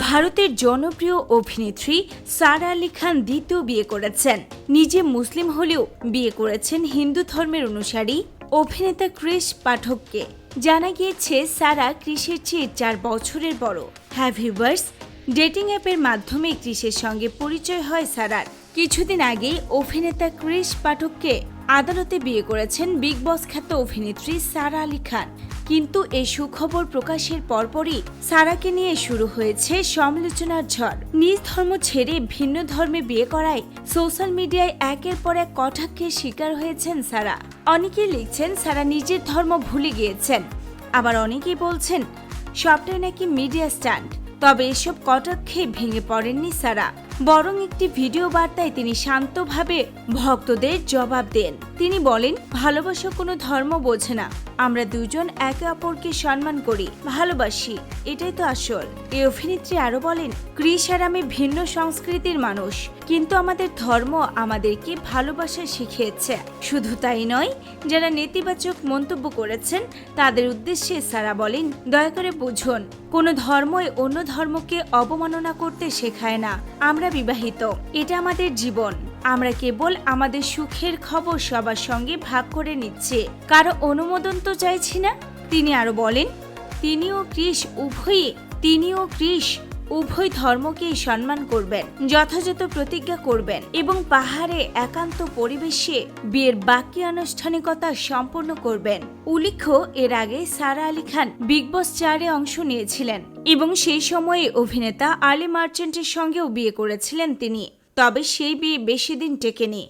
ভারতের জনপ্রিয় অভিনেত্রী সারা আলী খান দ্বিতীয় বিয়ে করেছেন। নিজে মুসলিম হলেও বিয়ে করেছেন হিন্দু ধর্মের অনুসারী অভিনেতা ক্রিস পাঠককে। জানা গিয়েছে, সারা ক্রিসের চেয়ে চার বছরের বড়। হ্যাভিভার্স ডেটিং অ্যাপের মাধ্যমে ক্রিসের সঙ্গে পরিচয় হয় সারার। কিছুদিন আগেই অভিনেতা ক্রিস পাঠককে আদালতে বিয়ে করেছেন বিগ বস খ্যাত অভিনেত্রী সারা আলী খান। কিন্তু এই সুখবর প্রকাশের পরপরই সারাকে নিয়ে শুরু হয়েছে সমালোচনার ঝড়। নিজ ধর্ম ছেড়ে ভিন্ন ধর্মে বিয়ে করায় সোশ্যাল মিডিয়ায় একের পর এক কটাক্ষের শিকার হয়েছেন সারা। অনেকেই লিখছেন, সারা নিজের ধর্ম ভুলে গিয়েছেন। আবার অনেকেই বলছেন, সবটাই নাকি মিডিয়া স্ট্যান্ড। তবে এসব কটাক্ষে ভেঙে পড়েননি সারা। বরং একটি ভিডিও বার্তায় তিনি শান্তভাবে ভক্তদের জবাব দেন। তিনি বলেন, ভালোবাসা কোনো ধর্ম বোঝে না। আমরা দুজন একে অপরকে সম্মান করি, ভালোবাসি। এটাই তো আসল। এই অভিনেত্রী আরও বলেন, ক্রিস আর আমি ভিন্ন সংস্কৃতির মানুষ, কিন্তু আমাদের ধর্ম আমাদেরকে ভালোবাসা শিখিয়েছে। শুধু তাই নয়, যারা নেতিবাচক মন্তব্য করেছেন, তাদের উদ্দেশ্যে সারা বলেন, দয়া করে বুঝুন। কোনো ধর্মই অন্য ধর্মকে অবমাননা করতে শেখায় না। আমরা বিবাহিত। এটা আমাদের জীবন। আমরা কেবল আমাদের সুখের খবর সবার সঙ্গে ভাগ করে নিচ্ছে। কারও অনুমোদন তো চাইছি না। তিনি আরও বলেন তিনি ও ক্রিস উভয়ই তিনি ও ক্রিস উভয় ধর্মকেই সম্মান করবেন, যথাযথ প্রতিজ্ঞা করবেন এবং পাহাড়ে একান্ত পরিবেশে বিয়ের বাকি আনুষ্ঠানিকতা সম্পন্ন করবেন। উল্লেখ্য, এর আগে সারা আলী খান বিগ বস চারে অংশ নিয়েছিলেন এবং সেই সময়ে অভিনেতা আলী মার্চেন্টের সঙ্গেও বিয়ে করেছিলেন তিনি। তবে সেই বিয়ে বেশি দিন টেকেনি।